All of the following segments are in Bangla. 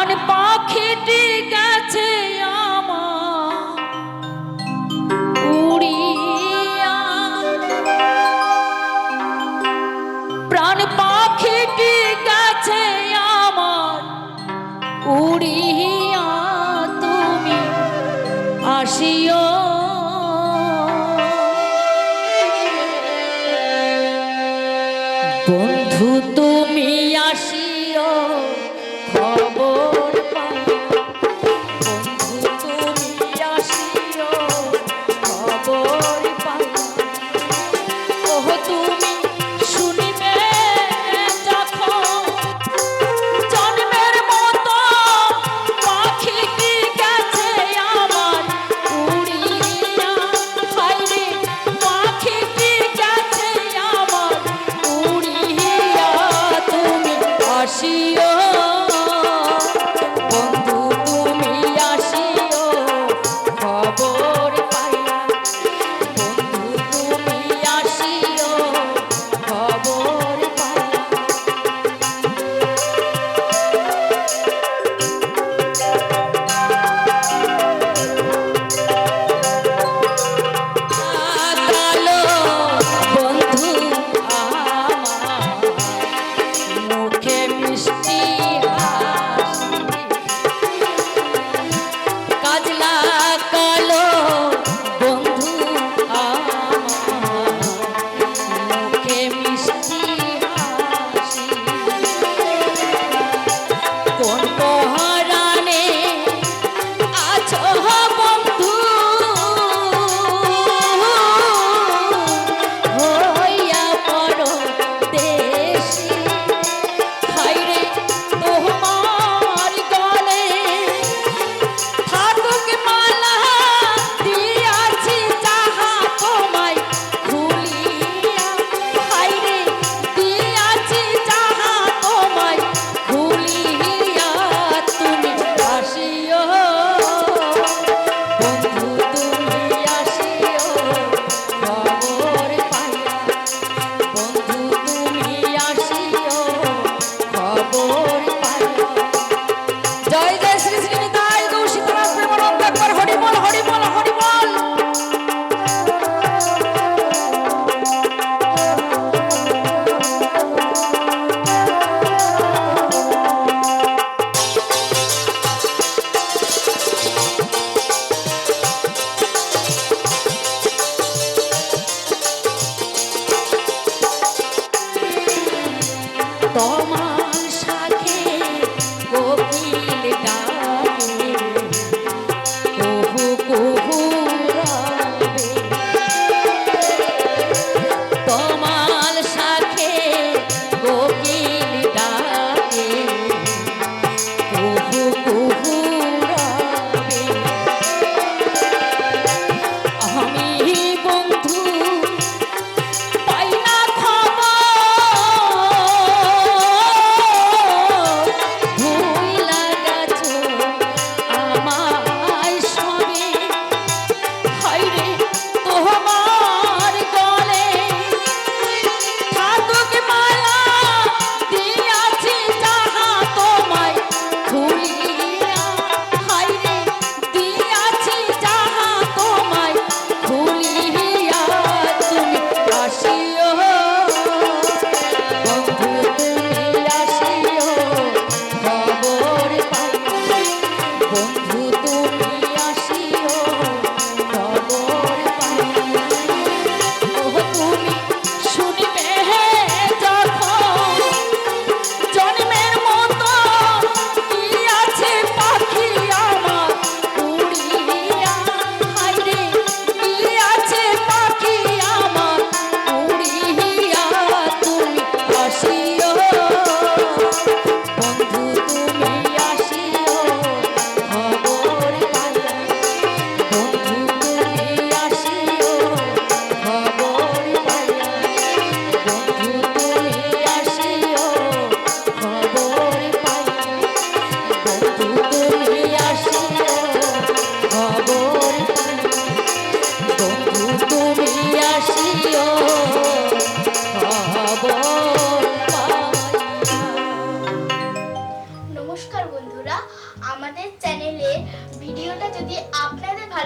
প্রাণ পাখিটি গেছে উড়িয়া উড়িয়া তুমি আসিও Bye. তোমার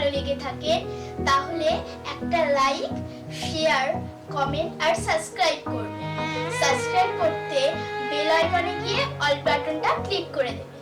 ভালো লেগে থাকে, তাহলে একটা লাইক শেয়ার কমেন্ট আর সাবস্ক্রাইব করুন সাবস্ক্রাইব করতে বেল আইকনে গিয়ে অল বাটনটা ক্লিক করে দেবেন